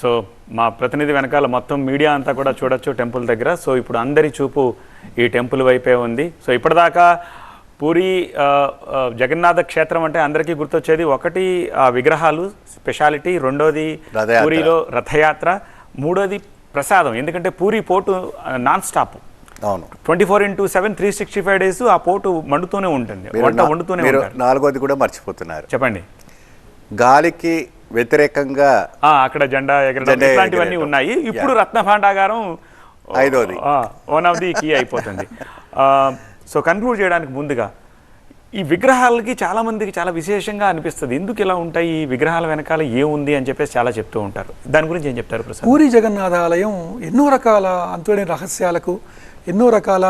So మా ప్రతినిధి వెనకాల మొత్తం మీడియా అంతా కూడా చూడొచ్చు టెంపుల్ దగ్గర. సో ఇప్పుడు అందరి చూపు ఈ టెంపుల్ వైపే ఉంది. సో ఇప్పటిదాకా పూరి జగన్నాథ క్షేత్రం అంటే అందరికీ గుర్తొచ్చేది ఒకటి ఆ విగ్రహాలు స్పెషాలిటీ రెండోది. పూరిలో రథయాత్ర మూడోది ప్రసాదం. ఎందుకంటే పూరి పోటు నాన్ స్టాప్. అవును. Twenty four into seven three sixty five days ఆ పోటు మండుతూనే ఉంటుంది. వంట వండుతూనే నాలుగోది కూడా మర్చిపోతున్నారు. చెప్పండి. గాలికి వ్యతిరేకంగా ఆ, అక్కడ జెండా ఎగరడం. ఉన్నాయి. ఇప్పుడు రత్న భాండాగారం ఐదోది. వన్ ఆఫ్ ది కీ అయిపోతుంది. సో కన్క్లూడ్ చేయడానికి ముందుగా ఈ విగ్రహాలకి చాలా మందికి చాలా విశేషంగా అనిపిస్తుంది. ఎందుకు ఇలా ఉంటాయి? ఈ విగ్రహాల వెనకాల ఏముంది అని చెప్పేసి చాలా చెప్తూ ఉంటారు. దాని గురించి ఏం చెప్తారు ప్రసాద్? పూరి జగన్నాథ ఆలయం ఎన్నో రకాల అంతులేని రహస్యాలకు ఎన్నో రకాల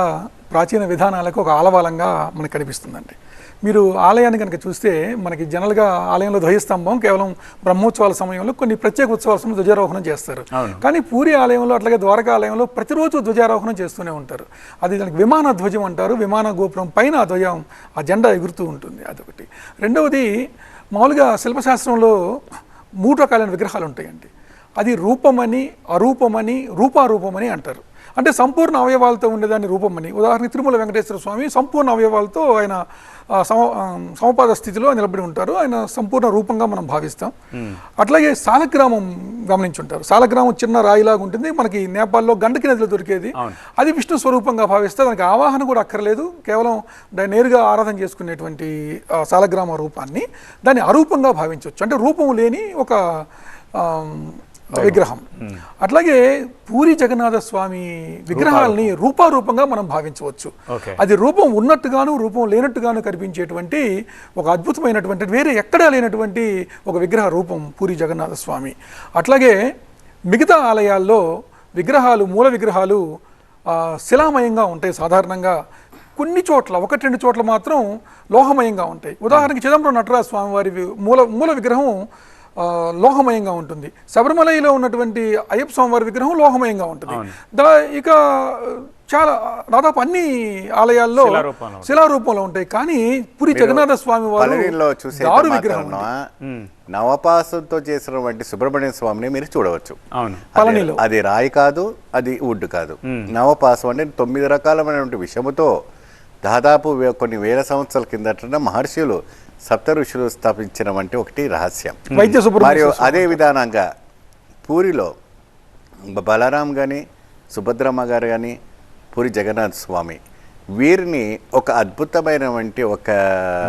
ప్రాచీన విధానాలకు ఒక ఆలవాలంగా మనకు కనిపిస్తుందండి. మీరు ఆలయాన్ని కనుక చూస్తే మనకి జనరల్గా ఆలయంలో ధ్వజస్తంభం కేవలం బ్రహ్మోత్సవాల సమయంలో కొన్ని ప్రత్యేక ఉత్సవాల సమయంలో ధ్వజారోహణం చేస్తారు. కానీ పూరి ఆలయంలో అట్లాగే ద్వారకా ఆలయంలో ప్రతిరోజు ధ్వజారోహణం చేస్తూనే ఉంటారు. అది దానికి విమాన ధ్వజం అంటారు. విమాన గోపురం పైన ఆ ధ్వజం ఆ జెండా ఎగురుతూ ఉంటుంది. అదొకటి. రెండవది మామూలుగా శిల్పశాస్త్రంలో మూడు రకాలైన విగ్రహాలు ఉంటాయండి. అది రూపమని అరూపమని రూపారూపమని అంటారు. అంటే సంపూర్ణ అవయవాలతో ఉండేదాన్ని రూపమని. ఉదాహరణకి తిరుమల వెంకటేశ్వర స్వామి సంపూర్ణ అవయవాలతో ఆయన సమ సమపాద స్థితిలో నిలబడి ఉంటారు. ఆయన సంపూర్ణ రూపంగా మనం భావిస్తాం. అట్లాగే సాలగ్రామం గమనించుంటారు. సాలగ్రామం చిన్న రాయిలాగా ఉంటుంది. మనకి నేపాల్లో గండకి నదిలో దొరికేది. అది విష్ణు స్వరూపంగా భావిస్తే దానికి ఆవాహన కూడా అక్కర్లేదు. కేవలం నేరుగా ఆరాధన చేసుకునేటువంటి సాలగ్రామ రూపాన్ని దాన్ని అరూపంగా భావించవచ్చు. అంటే రూపం లేని ఒక విగ్రహం. అట్లాగే పూరి జగన్నాథ స్వామి విగ్రహాలని రూపారూపంగా మనం భావించవచ్చు. అది రూపం ఉన్నట్టుగాను రూపం లేనట్టుగాను కనిపించేటువంటి ఒక అద్భుతమైనటువంటి వేరే ఎక్కడా లేనటువంటి ఒక విగ్రహ రూపం పూరి జగన్నాథ స్వామి. అట్లాగే మిగతా ఆలయాల్లో విగ్రహాలు మూల విగ్రహాలు శిలామయంగా ఉంటాయి సాధారణంగా. కొన్ని చోట్ల ఒకటి రెండు చోట్ల మాత్రం లోహమయంగా ఉంటాయి. ఉదాహరణకి చిదంబరం నటరాజ స్వామి వారి వి- మూల మూల విగ్రహం లోహమయంగా ఉంటుంది. శబరిమలలో ఉన్నటువంటి అయ్యప్ప స్వామి వారి విగ్రహం లోహమయంగా ఉంటుంది. దా ఇక చాలా దాదాపు అన్ని ఆలయాల్లో శిలారూపంలో ఉంటాయి. కానీ పురి జగన్నాథ స్వామి వారు దారు విగ్రహం. నవపాసంతో చేసినటువంటి సుబ్రహ్మణ్య స్వామిని మీరు చూడవచ్చు. అవును. అది- పళనిలో. అది రాయి కాదు అది వుడ్ కాదు. నవపాసం అంటే తొమ్మిది రకాలమైనటువంటి విషముతో దాదాపు కొన్ని వేల సంవత్సరాల కిందట మహర్షులు సప్త ఋషులు స్థాపించినటువంటి ఒకటి రహస్యం. వైద్య మరియు అదే విధానంగా పూరిలో బలరాం కానీ సుభద్రమ్మ గారు కానీ పూరి జగన్నాథ్ స్వామి వీరిని ఒక అద్భుతమైనటువంటి ఒక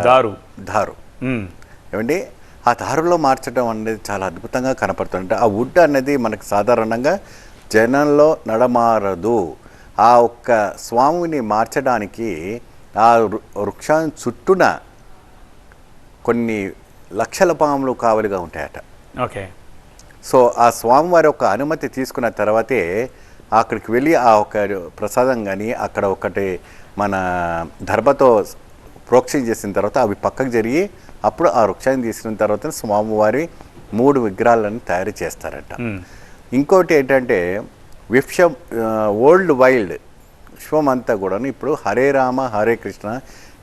దారు. దారు. మ్మ్. ఏమండి? ఆ దారులో మార్చడం అనేది చాలా అద్భుతంగా కనపడుతుంది అంటే ఆ వుడ్ అనేది మనకు సాధారణంగా జనంలో నడమారదు. ఆ ఒక్క స్వామిని మార్చడానికి ఆ వృక్షాన్ని చుట్టూన కొన్ని లక్షల పాములు కావలిగా ఉంటాయట. ఓకే. సో ఆ స్వామివారి యొక్క అనుమతి తీసుకున్న తర్వాతే అక్కడికి వెళ్ళి ఆ ఒక ప్రసాదం కానీ అక్కడ ఒకటి మన దర్భతో ప్రోక్షణ చేసిన తర్వాత అవి పక్కకు జరిగి అప్పుడు ఆ వృక్షాన్ని తీసుకున్న తర్వాత స్వామివారి మూడు విగ్రహాలను తయారు చేస్తారట. ఇంకోటి ఏంటంటే విశ్వం ఓల్డ్ వైల్డ్ విశ్వం అంతా కూడాను ఇప్పుడు హరే రామ హరే కృష్ణ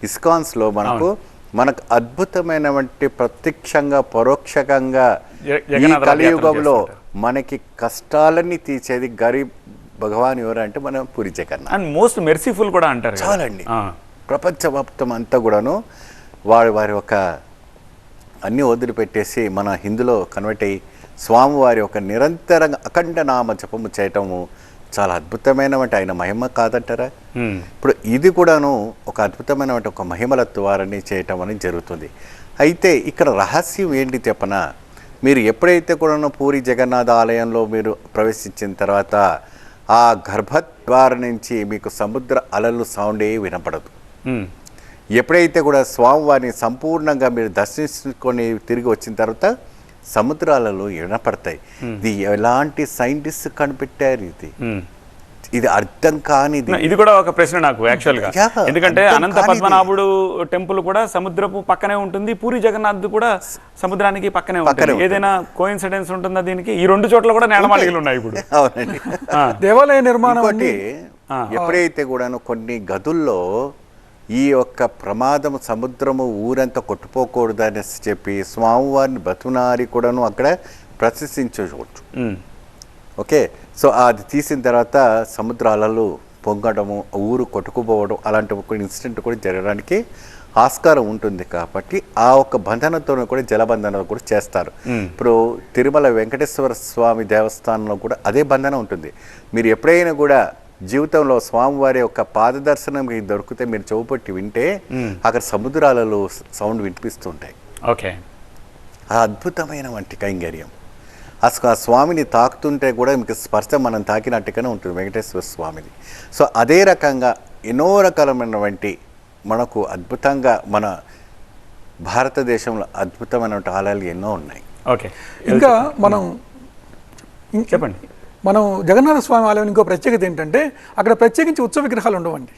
ఇస్కాన్స్లో మనకు మనకు అద్భుతమైనటువంటి ప్రత్యక్షంగా పరోక్షకంగా ఈ కలియుగంలో. మనకి కష్టాలన్నీ తీర్చేది గరీబ్ భగవాన్ ఎవరు అంటే మనం Puri Jagannath and most merciful కూడా అంటారు. చాలండి. ప్రపంచవ్యాప్తం అంతా కూడాను వారి వారి ఒక అన్ని వదిలిపెట్టేసి మన హిందూలో కన్వర్ట్ అయ్యి స్వామివారి ఒక నిరంతరంగా అఖండ నామ జపము చేయటము చాలా అద్భుతమైనటువంటి ఆయన మహిమ కాదంటారా. ఇప్పుడు ఇది కూడాను ఒక అద్భుతమైనటువంటి ఒక మహిమల ద్వారాన్ని చేయటం అనేది జరుగుతుంది అయితే ఇక్కడ రహస్యం ఏంటి చెప్పనా మీరు ఎప్పుడైతే కూడాను పూరి జగన్నాథ ఆలయంలో మీరు ప్రవేశించిన తర్వాత ఆ గర్భద్వారం నుంచి మీకు సముద్ర అలలు సౌండ్ వినపడదు. ఎప్పుడైతే కూడా స్వామివారిని సంపూర్ణంగా మీరు దర్శించుకొని తిరిగి వచ్చిన తర్వాత సముద్రాలలో వినపడతాయి ఇది ఎలాంటి సైంటిస్ట్ కనిపెట్టారు ఇది. ఇది అర్థం కానిది. ఇది కూడా ఒక ప్రశ్న నాకు యాక్చువల్గా. Yeah, ఎందుకంటే అనంత. పద్మనాభుడు టెంపుల్ కూడా సముద్రపు పక్కనే ఉంటుంది పూరి జగన్నాథ్ కూడా సముద్రానికి పక్కనే ఉంటుంది. ఏదైనా కోయిన్సిడెన్స్ ఉంటుందా దీనికి? ఈ రెండు చోట్ల కూడా నేలమాళిగలు ఉన్నాయి ఇప్పుడు. అవునండి. దేవాలయ నిర్మాణం ఎప్పుడైతే కూడాను కొన్ని గదుల్లో ఈ యొక్క ప్రమాదం సముద్రము ఊరంతా కొట్టుకోకూడదని చెప్పి స్వామివారిని బతునారి కూడాను అక్కడ ప్రశంసించవచ్చు. ఓకే? సో అది తీసిన తర్వాత సముద్ర అలలు పొంగడము ఊరు కొట్టుకుపోవడం అలాంటి ఒక ఇన్సిడెంట్ కూడా జరగడానికి ఆస్కారం ఉంటుంది కాబట్టి ఆ ఒక్క బంధనంతో కూడా జలబంధనం కూడా చేస్తారు. ఇప్పుడు తిరుమల వెంకటేశ్వర స్వామి దేవస్థానంలో కూడా అదే బంధనం ఉంటుంది. మీరు ఎప్పుడైనా కూడా జీవితంలో స్వామివారి యొక్క పాదదర్శనం మీకు దొరికితే మీరు చెవుపట్టి వింటే అక్కడ సముద్రాలలో సౌండ్ వినిపిస్తుంటాయి. ఓకే. ఆ అద్భుతమైన వంటి కైంగర్యం అసలు ఆ స్వామిని తాకుతుంటే కూడా మీకు స్పర్శ మనం తాకినట్టుగానే ఉంటుంది వెంకటేశ్వర స్వామిని సో అదే రకంగా ఎన్నో రకాలమైనటువంటి మనకు అద్భుతంగా మన భారతదేశంలో అద్భుతమైనటువంటి ఆలయాలు ఎన్నో ఉన్నాయి. ఓకే. ఇంకా మనం చెప్పండి. మనం జగన్నాథ స్వామి ఆలయం ఇంకో ప్రత్యేకత ఏంటంటే అక్కడ ప్రత్యేకించి ఉత్సవ విగ్రహాలు ఉండవండి.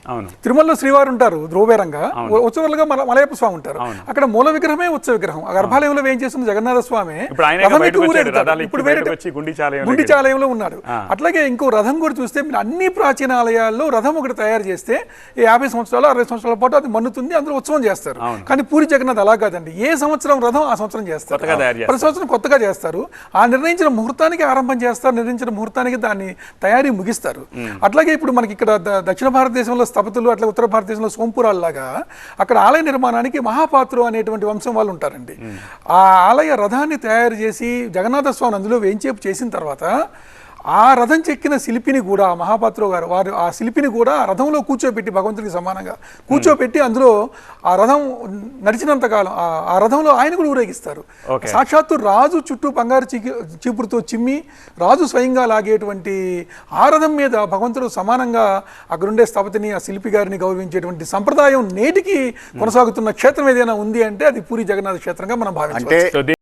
తిరుమలలో శ్రీవారు ఉంటారు ధ్రువబేరంగా ఉత్సవాలుగా మల మలయప్ప స్వామి ఉంటారు. అక్కడ మూల విగ్రహమే ఉత్సవ విగ్రహం. గర్భాలయంలో ఏం చేస్తుంది జగన్నాథ స్వామి ఇప్పుడు గుండిచాలయంలో ఉన్నాడు. అట్లాగే ఇంకో రథం కూడా చూస్తే మీరు అన్ని ప్రాచీన ఆలయాల్లో రథం ఒకటి తయారు చేస్తే ఈ యాభై సంవత్సరాలు అరవై సంవత్సరాల పాటు అది మన్నుతుంది అందులో ఉత్సవం చేస్తారు. కానీ పూరి జగన్నాథ్ అలా కాదండి. ఏ సంవత్సరం రథం ఆ సంవత్సరం చేస్తారు. ప్రతి సంవత్సరం కొత్తగా చేస్తారు. ఆ నిర్ణయించిన ముహూర్తానికి ఆరంభం చేస్తారు నిర్ణయించిన ముహూర్తానికి దాన్ని తయారీ ముగిస్తారు. అట్లాగే ఇప్పుడు మనకి ఇక్కడ దక్షిణ భారతదేశంలో స్థపతులు అట్లా ఉత్తర భారతదేశంలో సోంపురాల్లాగా అక్కడ ఆలయ నిర్మాణానికి మహాపాత్రు అనేటువంటి వంశం వాళ్ళు ఉంటారండి. ఆ ఆలయ రథాన్ని తయారు చేసి జగన్నాథ స్వామి అందులో వేంచేపు చేసిన తర్వాత ఆ రథం చెక్కిన శిల్పిని కూడా మహాపాత్రు గారు వారు ఆ శిల్పిని కూడా ఆ రథంలో కూర్చోబెట్టి భగవంతుడికి సమానంగా కూర్చోబెట్టి అందులో ఆ రథం నడిచినంత కాలం ఆ- రథంలో ఆయన కూడా ఊరేగిస్తారు. సాక్షాత్తు రాజు చుట్టూ బంగారు చీపురుతో చిమ్మి రాజు స్వయంగా లాగేటువంటి ఆ రథం మీద భగవంతుడు సమానంగా అక్కడుండే స్థపతిని ఆ శిల్పి గారిని గౌరవించేటువంటి సంప్రదాయం నేటికి కొనసాగుతున్న క్షేత్రం ఏదైనా ఉంది అంటే అది పూరి జగన్నాథ క్షేత్రంగా మనం భావించాలి